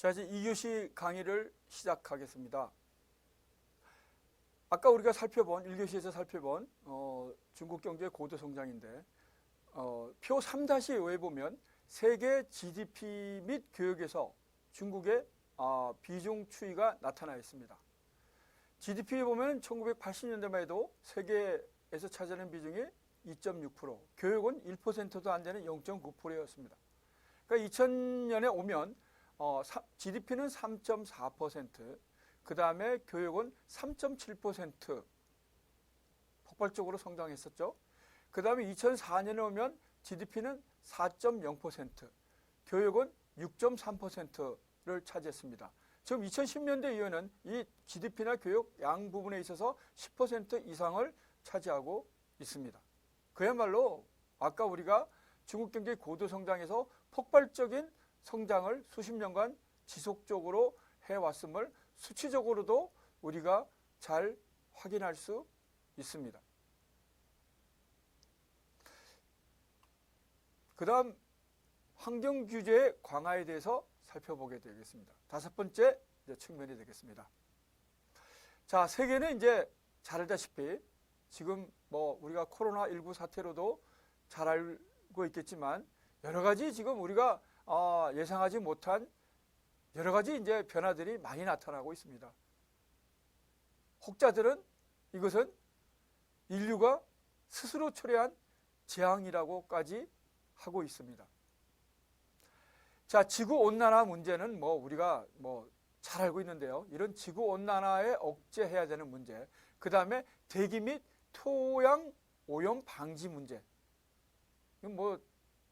자, 이제 2교시 강의를 시작하겠습니다. 아까 우리가 살펴본 1교시에서 살펴본 어, 중국 경제의 고도 성장인데 어, 표 3-5에 보면 세계 GDP 및 교육에서 중국의 아, 비중 추이가 나타나 있습니다. GDP 보면 1980년대만 해도 세계에서 차지하는 비중이 2.6%, 교육은 1%도 안 되는 0.9%였습니다. 그러니까 2000년에 오면 어, GDP는 3.4%, 그 다음에 교육은 3.7% 폭발적으로 성장했었죠. 그 다음에 2004년에 오면 GDP는 4.0%, 교육은 6.3%를 차지했습니다. 지금 2010년대 이후에는 이 GDP나 교육 양 부분에 있어서 10% 이상을 차지하고 있습니다. 그야말로 아까 우리가 중국 경제 고도 성장에서 폭발적인 성장을 수십 년간 지속적으로 해왔음을 수치적으로도 우리가 잘 확인할 수 있습니다. 그 다음 환경 규제의 강화에 대해서 살펴보게 되겠습니다. 다섯 번째 측면이 되겠습니다. 자, 세계는 이제 잘 알다시피 지금 뭐 우리가 코로나19 사태로도 잘 알고 있겠지만 여러 가지 지금 우리가 어, 예상하지 못한 여러 가지 이제 변화들이 많이 나타나고 있습니다. 혹자들은 이것은 인류가 스스로 초래한 재앙이라고까지 하고 있습니다. 자, 지구 온난화 문제는 뭐 우리가 뭐 잘 알고 있는데요. 이런 지구 온난화에 억제해야 되는 문제, 그 다음에 대기 및 토양 오염 방지 문제. 이건 뭐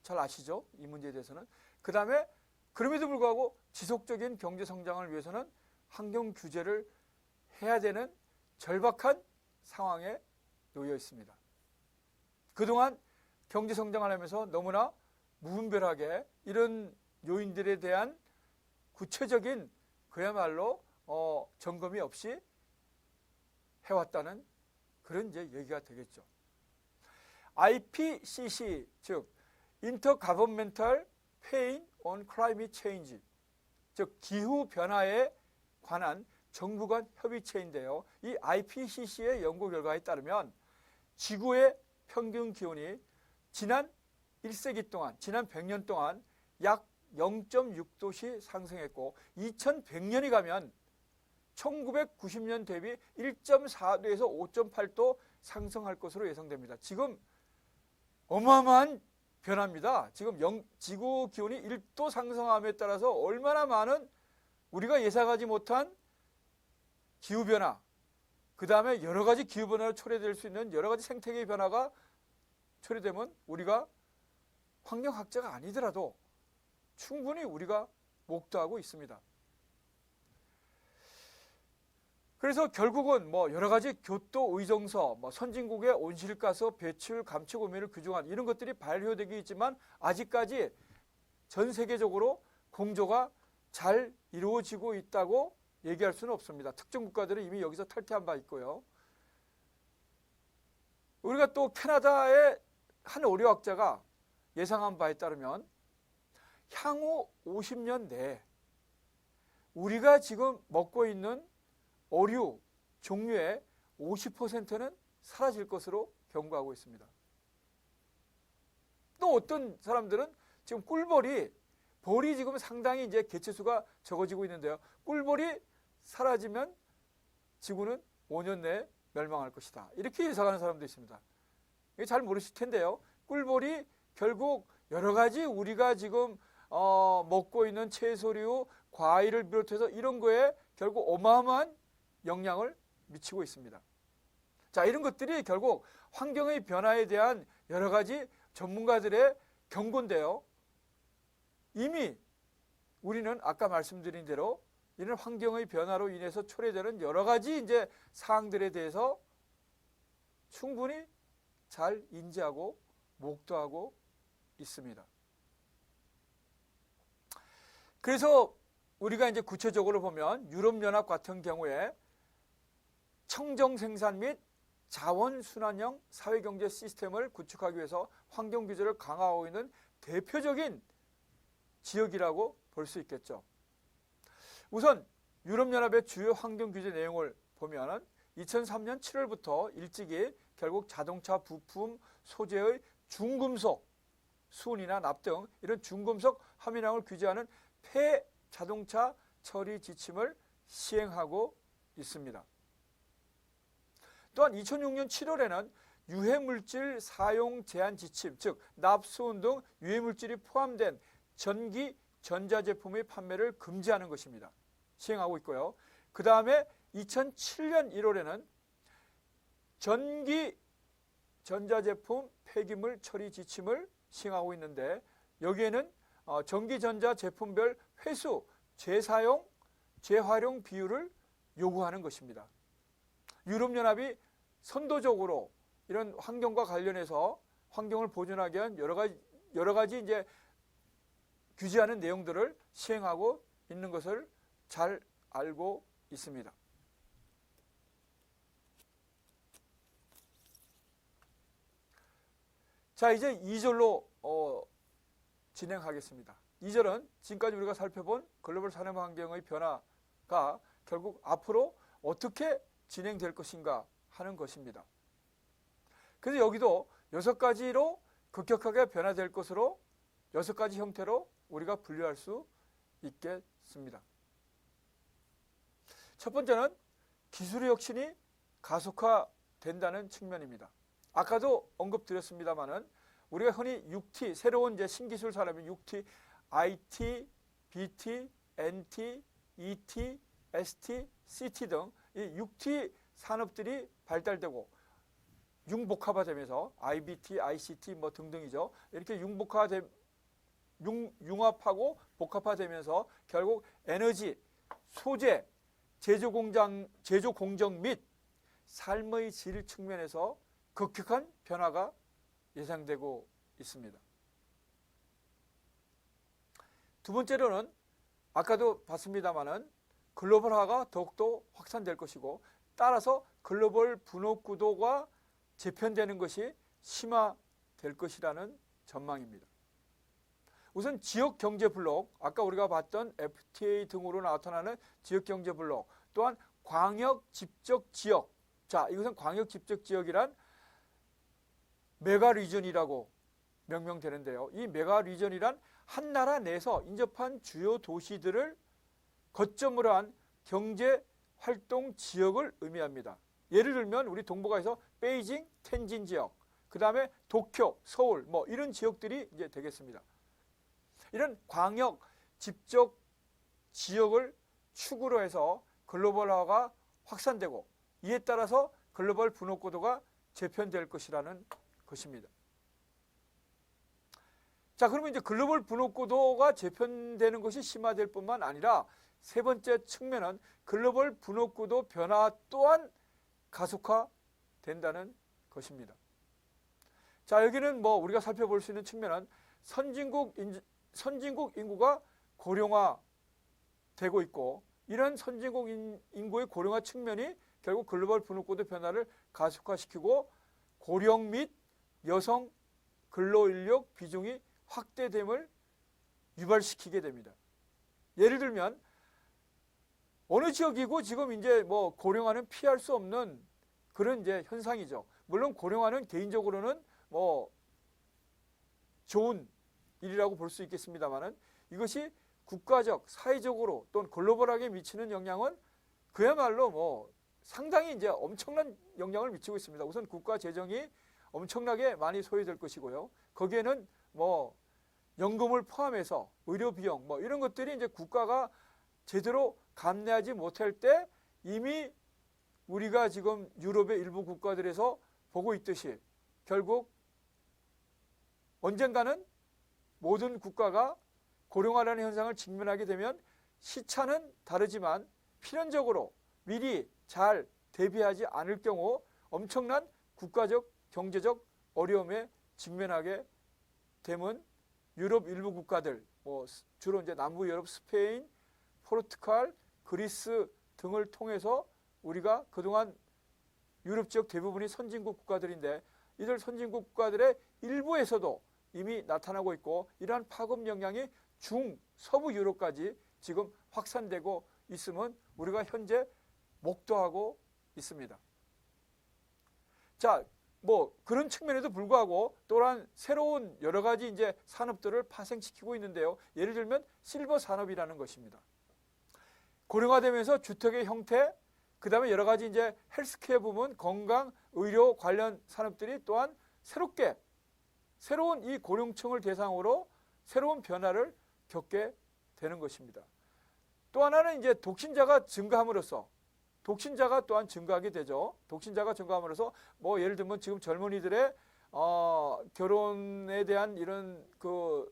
잘 아시죠? 이 문제에 대해서는. 그 다음에 그럼에도 불구하고 지속적인 경제 성장을 위해서는 환경 규제를 해야 되는 절박한 상황에 놓여 있습니다. 그동안 경제 성장을 하면서 너무나 무분별하게 이런 요인들에 대한 구체적인 그야말로 어, 점검이 없이 해왔다는 그런 이제 얘기가 되겠죠. IPCC 즉 Intergovernmental Pain on Climate Change 즉 기후 변화에 관한 정부 간 협의체인데요. 이 IPCC의 연구 결과에 따르면 지구의 평균 기온이 지난 1세기 동안, 지난 100년 동안 약 0.6도씩 상승했고 2100년이 가면 1990년 대비 1.4도에서 5.8도 상승할 것으로 예상됩니다. 지금 어마어마한 변화입니다. 지금 영, 지구 기온이 1도 상승함에 따라서 얼마나 많은 우리가 예상하지 못한 기후 변화, 그 다음에 여러 가지 기후 변화로 초래될 수 있는 여러 가지 생태계 변화가 초래되면 우리가 환경학자가 아니더라도 충분히 우리가 목도하고 있습니다. 그래서 결국은 뭐 여러 가지 교토 의정서, 뭐 선진국의 온실가스 배출 감축 의미를 규정한 이런 것들이 발효되기 있지만 아직까지 전 세계적으로 공조가 잘 이루어지고 있다고 얘기할 수는 없습니다. 특정 국가들은 이미 여기서 탈퇴한 바 있고요. 우리가 또 캐나다의 한 오류학자가 예상한 바에 따르면 향후 50년 내에 우리가 지금 먹고 있는 어류 종류의 50%는 사라질 것으로 경고하고 있습니다. 또 어떤 사람들은 지금 꿀벌이 벌이 지금 상당히 이제 개체수가 적어지고 있는데요. 꿀벌이 사라지면 지구는 5년 내에 멸망할 것이다. 이렇게 예상하는 사람도 있습니다. 이게 잘 모르실 텐데요. 꿀벌이 결국 여러 가지 우리가 지금 어, 먹고 있는 채소류, 과일을 비롯해서 이런 거에 결국 어마어마한 영향을 미치고 있습니다. 자, 이런 것들이 결국 환경의 변화에 대한 여러 가지 전문가들의 경고인데요. 이미 우리는 아까 말씀드린 대로 이런 환경의 변화로 인해서 초래되는 여러 가지 이제 사항들에 대해서 충분히 잘 인지하고 목도하고 있습니다. 그래서 우리가 이제 구체적으로 보면 유럽연합 같은 경우에 청정 생산 및 자원 순환형 사회 경제 시스템을 구축하기 위해서 환경 규제를 강화하고 있는 대표적인 지역이라고 볼 수 있겠죠. 우선 유럽연합의 주요 환경 규제 내용을 보면은 2003년 7월부터 일찍이 결국 자동차 부품 소재의 중금속, 순이나 납 등 이런 중금속 함유량을 규제하는 폐 자동차 처리 지침을 시행하고 있습니다. 또한 2006년 7월에는 유해물질 사용 제한 지침, 즉 납수은 등 유해물질이 포함된 전기 전자제품의 판매를 금지하는 것입니다. 시행하고 있고요. 그 다음에 2007년 1월에는 전기 전자제품 폐기물 처리 지침을 시행하고 있는데 여기에는 어, 전기전자 제품별 회수, 재사용, 재활용 비율을 요구하는 것입니다. 유럽연합이 선도적으로 이런 환경과 관련해서 환경을 보존하기 위한 여러 가지 여러 가지 이제 규제하는 내용들을 시행하고 있는 것을 잘 알고 있습니다. 자, 이제 2절로 어, 진행하겠습니다. 2절은 지금까지 우리가 살펴본 글로벌 산업 환경의 변화가 결국 앞으로 어떻게 진행될 것인가 하는 것입니다. 그래서 여기도 여섯 가지로 급격하게 변화될 것으로 여섯 가지 형태로 우리가 분류할 수 있겠습니다. 첫 번째는 기술의 혁신이 가속화된다는 측면입니다. 아까도 언급드렸습니다만은 우리가 흔히 6T 새로운 이제 신기술 산업인 6T, IT, BT, NT, ET, ST, CT 등 이 6T 산업들이 발달되고 융복합화 되면서 IBT, ICT 뭐 등등이죠. 이렇게 융복화 되 융, 융합하고 복합화 되면서 결국 에너지, 소재, 제조 공장, 제조 공정 및 삶의 질 측면에서 급격한 변화가 예상되고 있습니다. 두 번째로는 아까도 봤습니다마는 글로벌화가 더욱더 확산될 것이고 따라서 글로벌 분업 구도가 재편되는 것이 심화될 것이라는 전망입니다. 우선 지역 경제 블록, 아까 우리가 봤던 FTA 등으로 나타나는 지역 경제 블록, 또한 광역 집적 지역. 자, 이것은 광역 집적 지역이란 메가 리전이라고 명명되는데요. 이 메가 리전이란 한 나라 내에서 인접한 주요 도시들을 거점으로 한 경제 활동 지역을 의미합니다. 예를 들면 우리 동북아에서 베이징, 텐진 지역, 그 다음에 도쿄, 서울 뭐 이런 지역들이 이제 되겠습니다. 이런 광역 집적 지역을 축으로 해서 글로벌화가 확산되고 이에 따라서 글로벌 분업구도가 재편될 것이라는 것입니다. 자, 그러면 이제 글로벌 분업구도가 재편되는 것이 심화될 뿐만 아니라 세 번째 측면은 글로벌 분업구도 변화 또한 가속화된다는 것입니다. 자, 여기는 뭐 우리가 살펴볼 수 있는 측면은 선진국 인, 선진국 인구가 고령화되고 있고 이런 선진국 인구의 고령화 측면이 결국 글로벌 분업구도 변화를 가속화시키고 고령 및 여성 근로인력 비중이 확대됨을 유발시키게 됩니다. 예를 들면 어느 지역이고 지금 이제 뭐 고령화는 피할 수 없는 그런 이제 현상이죠. 물론 고령화는 개인적으로는 뭐 좋은 일이라고 볼 수 있겠습니다만은 이것이 국가적, 사회적으로 또는 글로벌하게 미치는 영향은 그야말로 뭐 상당히 이제 엄청난 영향을 미치고 있습니다. 우선 국가 재정이 엄청나게 많이 소요될 것이고요. 거기에는 뭐 연금을 포함해서 의료 비용 뭐 이런 것들이 이제 국가가 제대로 감내하지 못할 때 이미 우리가 지금 유럽의 일부 국가들에서 보고 있듯이 결국 언젠가는 모든 국가가 고령화라는 현상을 직면하게 되면 시차는 다르지만 필연적으로 미리 잘 대비하지 않을 경우 엄청난 국가적 경제적 어려움에 직면하게 되면 유럽 일부 국가들 뭐 주로 이제 남부 유럽 스페인, 포르투갈, 그리스 등을 통해서 우리가 그동안 유럽 지역 대부분이 선진국 국가들인데 이들 선진국 국가들의 일부에서도 이미 나타나고 있고 이러한 파급 영향이 중 서부 유럽까지 지금 확산되고 있으면 우리가 현재 목도하고 있습니다. 자, 뭐 그런 측면에도 불구하고 또한 새로운 여러 가지 이제 산업들을 파생시키고 있는데요. 예를 들면 실버 산업이라는 것입니다. 고령화되면서 주택의 형태, 그 다음에 여러 가지 이제 헬스케어 부분, 건강, 의료 관련 산업들이 또한 새롭게 새로운 이 고령층을 대상으로 새로운 변화를 겪게 되는 것입니다. 또 하나는 이제 독신자가 증가함으로써 독신자가 또한 증가하게 되죠. 독신자가 증가함으로써 뭐 예를 들면 지금 젊은이들의 어, 결혼에 대한 이런 그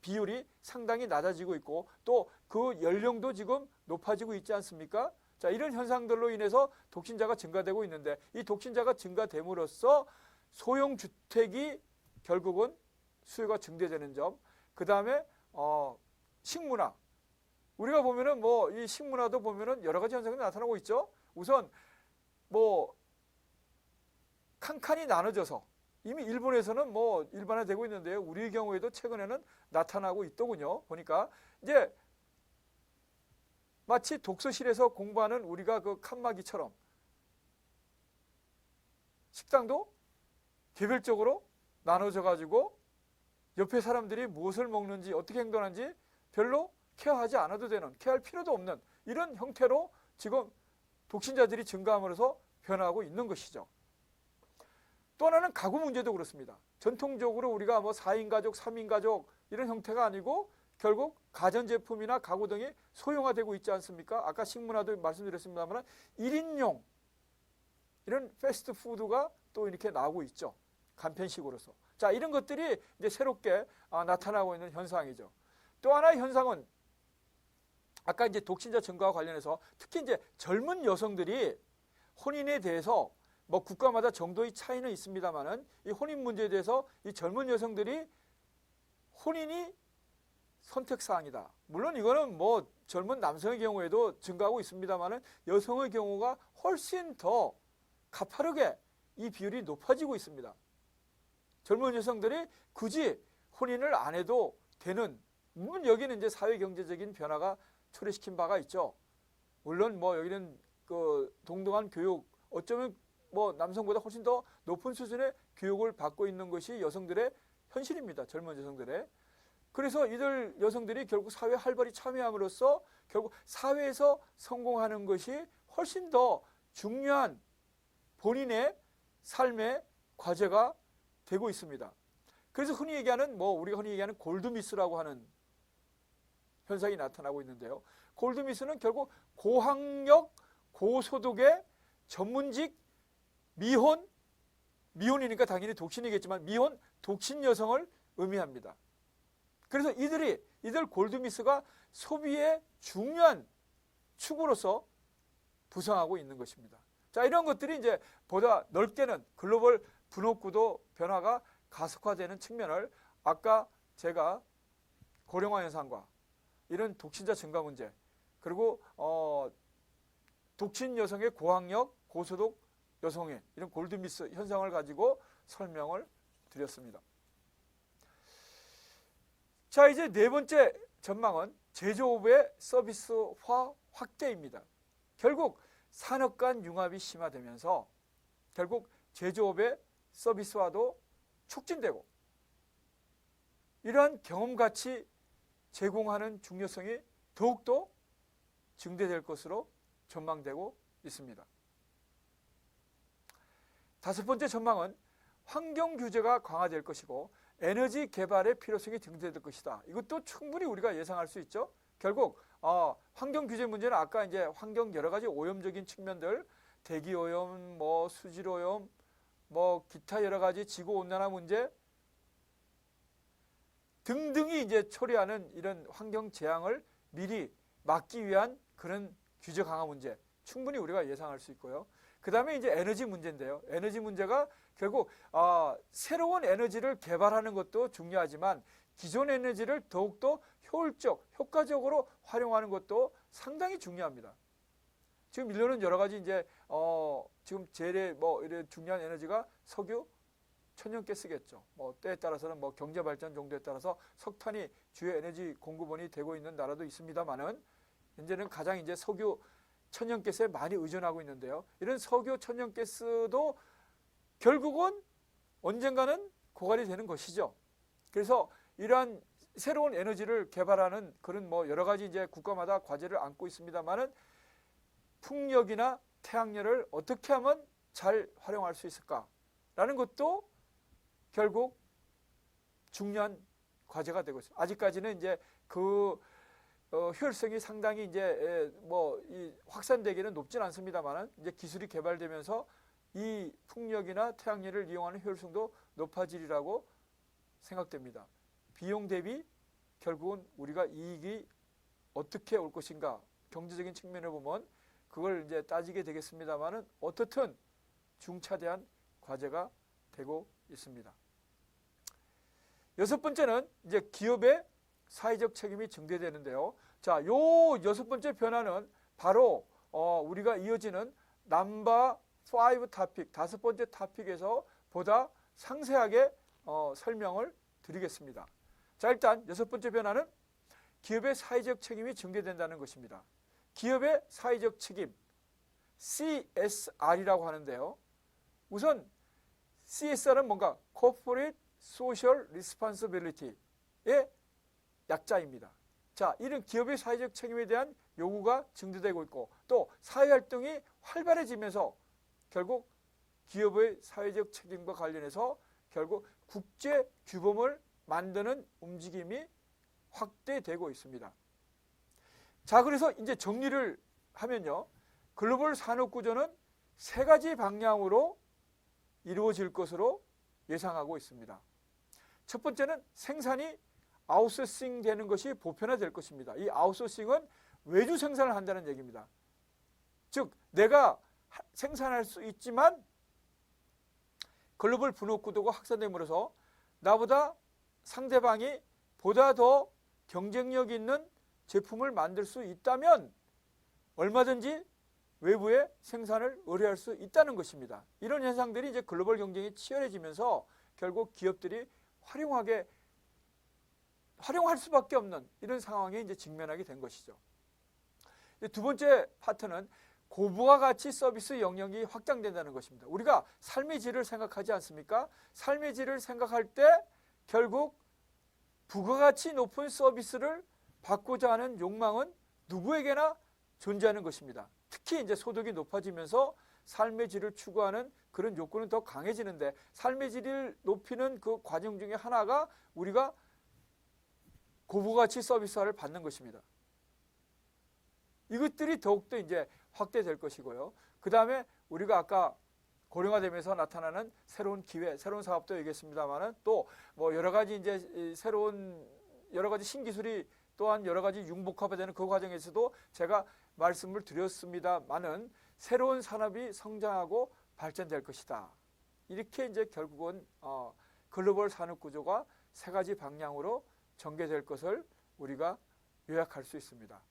비율이 상당히 낮아지고 있고 또 그 연령도 지금 높아지고 있지 않습니까? 자, 이런 현상들로 인해서 독신자가 증가되고 있는데 이 독신자가 증가됨으로써 소형 주택이 결국은 수요가 증대되는 점. 그 다음에 어 식문화. 우리가 보면은 뭐 이 식문화도 보면은 여러 가지 현상이 나타나고 있죠. 우선 뭐 칸칸이 나눠져서 이미 일본에서는 뭐 일반화되고 있는데요. 우리 경우에도 최근에는 나타나고 있더군요. 보니까 이제 마치 독서실에서 공부하는 우리가 그 칸막이처럼 식당도 개별적으로 나눠져 가지고 옆에 사람들이 무엇을 먹는지 어떻게 행동하는지 별로 케어하지 않아도 되는 케어할 필요도 없는 이런 형태로 지금 독신자들이 증가함으로써 변화하고 있는 것이죠. 또 하나는 가구 문제도 그렇습니다. 전통적으로 우리가 뭐 4인 가족, 3인 가족 이런 형태가 아니고 결국 가전제품이나 가구 등이 소형화되고 있지 않습니까? 아까 식문화도 말씀드렸습니다만 1인용 이런 패스트푸드가 또 이렇게 나오고 있죠. 간편식으로서. 자, 이런 것들이 이제 새롭게 아, 나타나고 있는 현상이죠. 또 하나의 현상은 아까 이제 독신자 증가와 관련해서 특히 이제 젊은 여성들이 혼인에 대해서 뭐 국가마다 정도의 차이는 있습니다만은 이 혼인 문제에 대해서 이 젊은 여성들이 혼인이 선택 사항이다. 물론 이거는 뭐 젊은 남성의 경우에도 증가하고 있습니다만은 여성의 경우가 훨씬 더 가파르게 이 비율이 높아지고 있습니다. 젊은 여성들이 굳이 혼인을 안 해도 되는 물론 여기는 이제 사회 경제적인 변화가 초래시킨 바가 있죠. 물론 뭐 여기는 그 동등한 교육 어쩌면 뭐 남성보다 훨씬 더 높은 수준의 교육을 받고 있는 것이 여성들의 현실입니다. 젊은 여성들의. 그래서 이들 여성들이 결국 사회에 활발히 참여함으로써 결국 사회에서 성공하는 것이 훨씬 더 중요한 본인의 삶의 과제가 되고 있습니다. 그래서 흔히 얘기하는 뭐 우리가 흔히 얘기하는 골드미스라고 하는 현상이 나타나고 있는데요. 골드미스는 결국 고학력, 고소득의 전문직, 미혼, 미혼이니까 당연히 독신이겠지만 미혼, 독신 여성을 의미합니다. 그래서 이들이 이들 골드미스가 소비의 중요한 축으로서 부상하고 있는 것입니다. 자, 이런 것들이 이제 보다 넓게는 글로벌 분업구도 변화가 가속화되는 측면을 아까 제가 고령화 현상과 이런 독신자 증가 문제 그리고 어, 독신 여성의 고학력, 고소득 여성의 이런 골드미스 현상을 가지고 설명을 드렸습니다. 자, 이제 네 번째 전망은 제조업의 서비스화 확대입니다. 결국 산업 간 융합이 심화되면서 결국 제조업의 서비스화도 촉진되고 이러한 경험 가치 제공하는 중요성이 더욱더 증대될 것으로 전망되고 있습니다. 다섯 번째 전망은 환경 규제가 강화될 것이고 에너지 개발의 필요성이 증대될 것이다. 이것도 충분히 우리가 예상할 수 있죠. 결국 어, 환경 규제 문제는 아까 이제 환경 여러 가지 오염적인 측면들, 대기 오염, 뭐 수질 오염, 뭐 기타 여러 가지 지구 온난화 문제 등등이 이제 초래하는 이런 환경 재앙을 미리 막기 위한 그런 규제 강화 문제 충분히 우리가 예상할 수 있고요. 그 다음에 이제 에너지 문제인데요. 에너지 문제가 결국 어, 새로운 에너지를 개발하는 것도 중요하지만 기존 에너지를 더욱더 효율적, 효과적으로 활용하는 것도 상당히 중요합니다. 지금 인류는 여러 가지 이제 어, 지금 제일 뭐 이런 중요한 에너지가 석유, 천연가스겠죠. 뭐 때에 따라서는 뭐 경제 발전 정도에 따라서 석탄이 주요 에너지 공급원이 되고 있는 나라도 있습니다만은 현재는 가장 이제 석유 천연가스에 많이 의존하고 있는데요. 이런 석유 천연가스도 결국은 언젠가는 고갈이 되는 것이죠. 그래서 이러한 새로운 에너지를 개발하는 그런 뭐 여러 가지 이제 국가마다 과제를 안고 있습니다만은 풍력이나 태양열을 어떻게 하면 잘 활용할 수 있을까라는 것도 결국 중요한 과제가 되고 있습니다. 아직까지는 이제 그 어, 효율성이 상당히 이제 뭐 이 확산되기는 높진 않습니다만은 이제 기술이 개발되면서 이 풍력이나 태양열을 이용하는 효율성도 높아지리라고 생각됩니다. 비용 대비 결국은 우리가 이익이 어떻게 올 것인가 경제적인 측면을 보면 그걸 이제 따지게 되겠습니다만은 어떻든 중차대한 과제가 되고 있습니다. 여섯 번째는 이제 기업의 사회적 책임이 증대되는데요. 자, 요 여섯 번째 변화는 바로 어, 우리가 이어지는 넘버 5 타픽 다섯 번째 타픽에서 보다 상세하게 어, 설명을 드리겠습니다. 자, 일단 여섯 번째 변화는 기업의 사회적 책임이 증대된다는 것입니다. 기업의 사회적 책임 CSR이라고 하는데요. 우선 CSR은 뭔가 Corporate Social Responsibility의 약자입니다. 자, 이런 기업의 사회적 책임에 대한 요구가 증대되고 있고 또 사회활동이 활발해지면서 결국 기업의 사회적 책임과 관련해서 결국 국제 규범을 만드는 움직임이 확대되고 있습니다. 자, 그래서 이제 정리를 하면요. 글로벌 산업 구조는 세 가지 방향으로 이루어질 것으로 예상하고 있습니다. 첫 번째는 생산이 아웃소싱 되는 것이 보편화될 것입니다. 이 아웃소싱은 외주 생산을 한다는 얘기입니다. 즉, 내가 생산할 수 있지만 글로벌 분업 구도가 확산됨으로써 나보다 상대방이 보다 더 경쟁력 있는 제품을 만들 수 있다면 얼마든지 외부에 생산을 의뢰할 수 있다는 것입니다. 이런 현상들이 이제 글로벌 경쟁이 치열해지면서 결국 기업들이 활용하게 활용할 수밖에 없는 이런 상황에 이제 직면하게 된 것이죠. 두 번째 파트는 고부가 가치 서비스 영역이 확장된다는 것입니다. 우리가 삶의 질을 생각하지 않습니까? 삶의 질을 생각할 때 결국 부가 가치 높은 서비스를 받고자 하는 욕망은 누구에게나 존재하는 것입니다. 특히 이제 소득이 높아지면서 삶의 질을 추구하는 그런 욕구는 더 강해지는데 삶의 질을 높이는 그 과정 중에 하나가 우리가 고부가치 서비스를 받는 것입니다. 이것들이 더욱더 이제 확대될 것이고요. 그 다음에 우리가 아까 고령화되면서 나타나는 새로운 기회, 새로운 사업도 얘기했습니다만은 또 뭐 여러 가지 이제 새로운 여러 가지 신기술이 또한 여러 가지 융복합화되는 그 과정에서도 제가 말씀을 드렸습니다만은 새로운 산업이 성장하고 발전될 것이다. 이렇게 이제 결국은 어, 글로벌 산업 구조가 세 가지 방향으로 전개될 것을 우리가 요약할 수 있습니다.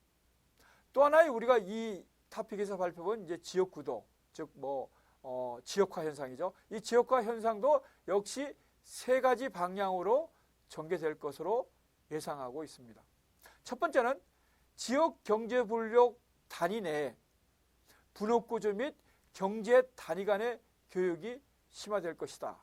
또 하나의 우리가 이 타픽에서 발표본 이제 지역 구도, 즉 뭐 어, 지역화 현상이죠. 이 지역화 현상도 역시 세 가지 방향으로 전개될 것으로 예상하고 있습니다. 첫 번째는 지역 경제 분력 단위 내에 분업 구조 및 경제 단위 간의 교육이 심화될 것이다.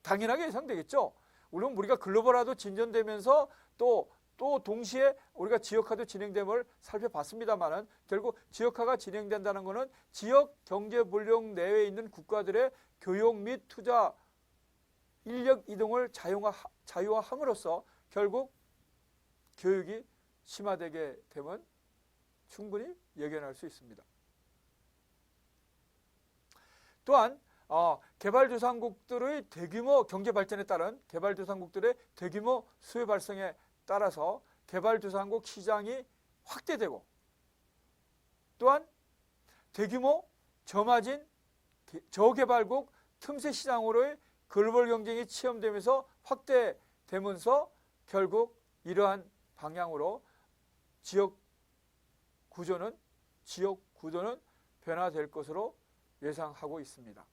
당연하게 예상되겠죠. 물론 우리가 글로벌화도 진전되면서 또또 동시에 우리가 지역화도 진행됨을 살펴봤습니다만은 결국 지역화가 진행된다는 것은 지역 경제 분력 내외에 있는 국가들의 교육 및 투자 인력 이동을 자유화, 자유화함으로써 결국 교육이 심화되게 되면 충분히 예견할 수 있습니다. 또한 어, 개발도상국들의 대규모 경제 발전에 따른 개발도상국들의 대규모 수요 발생에 따라서 개발도상국 시장이 확대되고 또한 대규모 저마진 저개발국 틈새 시장으로의 글로벌 경쟁이 체험되면서 확대되면서 결국 이러한 방향으로 지역 구조는 지역 구조는 변화될 것으로 예상하고 있습니다.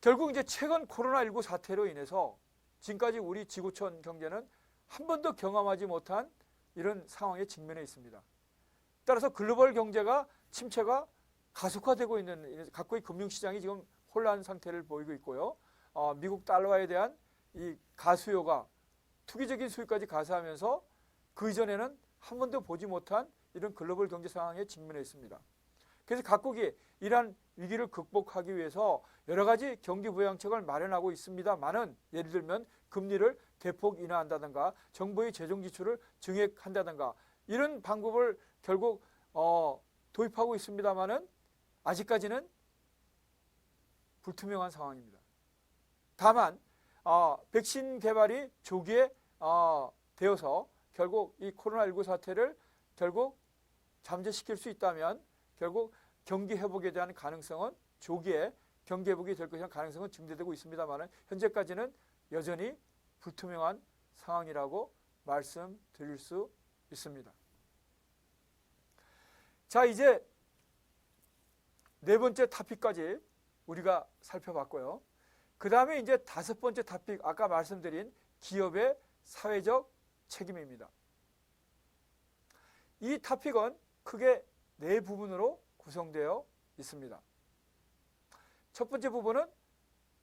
결국 이제 최근 코로나19 사태로 인해서 지금까지 우리 지구촌 경제는 한 번도 경험하지 못한 이런 상황에 직면해 있습니다. 따라서 글로벌 경제가 침체가 가속화되고 있는 각국의 금융시장이 지금 혼란 상태를 보이고 있고요. 어, 미국 달러에 대한 이 가수요가 투기적인 수익까지 가세하면서 그 이전에는 한 번도 보지 못한 이런 글로벌 경제 상황에 직면해 있습니다. 그래서 각국이 이러한 위기를 극복하기 위해서 여러 가지 경기 부양책을 마련하고 있습니다만은 예를 들면 금리를 대폭 인하한다든가 정부의 재정 지출을 증액한다든가 이런 방법을 결국 어, 도입하고 있습니다만은 아직까지는 불투명한 상황입니다. 다만 어, 백신 개발이 조기에 어, 되어서 결국 이 코로나19 사태를 결국 잠재시킬 수 있다면 결국 경기 회복에 대한 가능성은 조기에 경기 회복이 될 것이라는 가능성은 증대되고 있습니다만 현재까지는 여전히 불투명한 상황이라고 말씀드릴 수 있습니다. 자 이제 네 번째 타픽까지 우리가 살펴봤고요. 그 다음에 이제 다섯 번째 타픽 아까 말씀드린 기업의 사회적 책임입니다. 이 타픽은 크게 네 부분으로 구성되어 있습니다. 첫 번째 부분은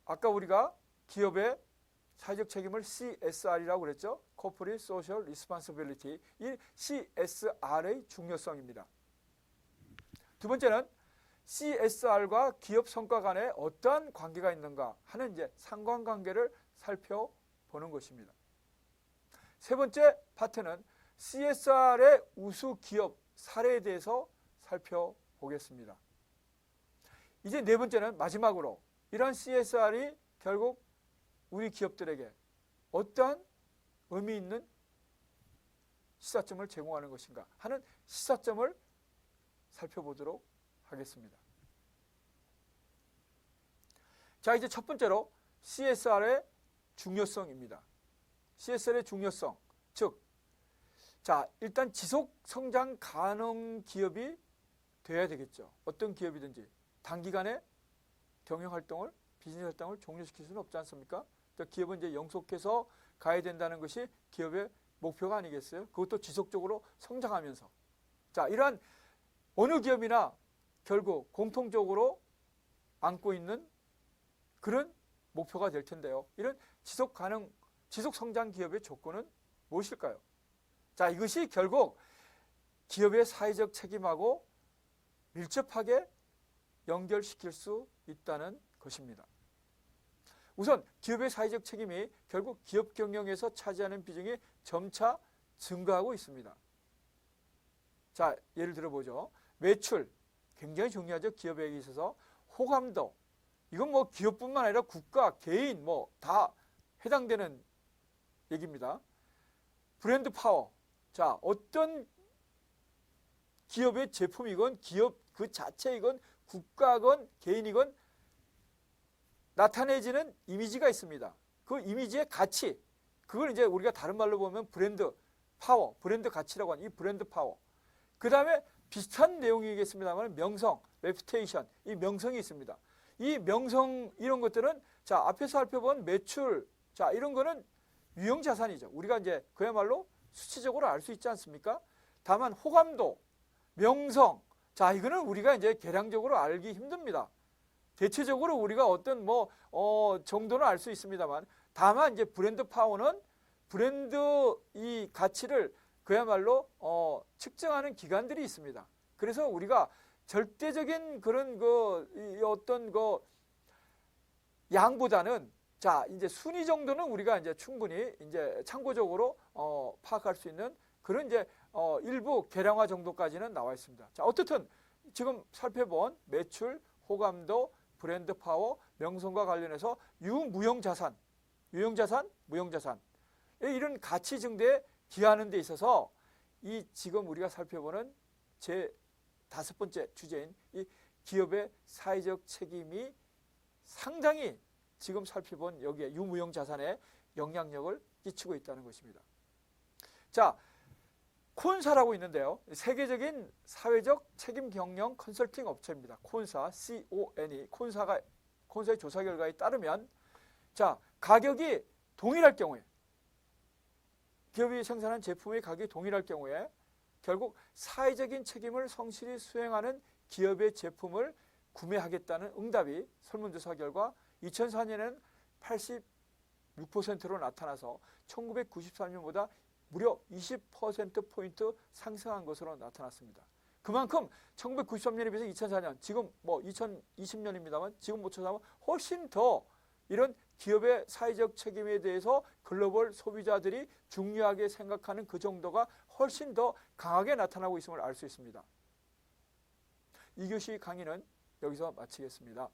아까 우리가 기업의 사회적 책임을 CSR이라고 그랬죠. Corporate Social Responsibility. 이 CSR의 중요성입니다. 두 번째는 CSR과 기업 성과 간에 어떠한 관계가 있는가 하는 이제 상관관계를 살펴보는 것입니다. 세 번째 파트는 CSR의 우수 기업 사례에 대해서 살펴보겠습니다. 이제 네 번째는 마지막으로 이러한 CSR이 결국 우리 기업들에게 어떠한 의미 있는 시사점을 제공하는 것인가 하는 시사점을 살펴보도록 하겠습니다. 자, 이제 첫 번째로 CSR의 중요성입니다. CSR의 중요성, 즉, 자, 일단 지속 성장 가능 기업이 돼야 되겠죠. 어떤 기업이든지 단기간에 경영 활동을 비즈니스 활동을 종료시킬 수는 없지 않습니까? 그러니까 기업은 이제 영속해서 가야 된다는 것이 기업의 목표가 아니겠어요? 그것도 지속적으로 성장하면서. 자, 이러한 어느 기업이나 결국 공통적으로 안고 있는 그런 목표가 될 텐데요. 이런 지속 가능, 지속 성장 기업의 조건은 무엇일까요? 자, 이것이 결국 기업의 사회적 책임하고 밀접하게 연결시킬 수 있다는 것입니다. 우선 기업의 사회적 책임이 결국 기업 경영에서 차지하는 비중이 점차 증가하고 있습니다. 자, 예를 들어보죠. 매출 굉장히 중요하죠. 기업에 있어서 호감도 이건 뭐 기업뿐만 아니라 국가, 개인 뭐 다 해당되는 얘기입니다. 브랜드 파워. 자, 어떤 기업의 제품이건 기업 그 자체이건 국가건 개인이건 나타내지는 이미지가 있습니다. 그 이미지의 가치. 그걸 이제 우리가 다른 말로 보면 브랜드 파워, 브랜드 가치라고 하는 이 브랜드 파워. 그 다음에 비슷한 내용이겠습니다만 명성, 레퓨테이션, 이 명성이 있습니다. 이 명성 이런 것들은 자 앞에서 살펴본 매출 자 이런 거는 유형 자산이죠. 우리가 이제 그야말로 수치적으로 알 수 있지 않습니까? 다만 호감도, 명성 자 이거는 우리가 이제 계량적으로 알기 힘듭니다. 대체적으로 우리가 어떤 뭐 어, 정도는 알 수 있습니다만 다만 이제 브랜드 파워는 브랜드 이 가치를 그야말로 어, 측정하는 기관들이 있습니다. 그래서 우리가 절대적인 그런 그 어떤 그 양보다는 자 이제 순위 정도는 우리가 이제 충분히 이제 참고적으로 어, 파악할 수 있는 그런 이제 어, 일부 계량화 정도까지는 나와 있습니다. 자 어떻든 지금 살펴본 매출, 호감도, 브랜드 파워, 명성과 관련해서 유무형 자산, 유형 자산, 무형 자산 이런 가치 증대에 기하는 데 있어서 이 지금 우리가 살펴보는 제 다섯 번째 주제인 이 기업의 사회적 책임이 상당히 지금 살펴본 여기에 유무형 자산에 영향력을 끼치고 있다는 것입니다. 자, 콘사라고 있는데요. 세계적인 사회적 책임 경영 컨설팅 업체입니다. 콘사, C-O-N이 콘사가 콘사의 조사 결과에 따르면 자, 가격이 동일할 경우에 기업이 생산한 제품의 가격이 동일할 경우에 결국 사회적인 책임을 성실히 수행하는 기업의 제품을 구매하겠다는 응답이 설문조사 결과 2004년에는 86%로 나타나서 1993년보다 무려 20%포인트 상승한 것으로 나타났습니다. 그만큼 1993년에 비해서 2004년, 지금 뭐 2020년입니다만 지금 못 찾아보면 훨씬 더 이런 기업의 사회적 책임에 대해서 글로벌 소비자들이 중요하게 생각하는 그 정도가 훨씬 더 강하게 나타나고 있음을 알 수 있습니다. 이교시 강의는 여기서 마치겠습니다.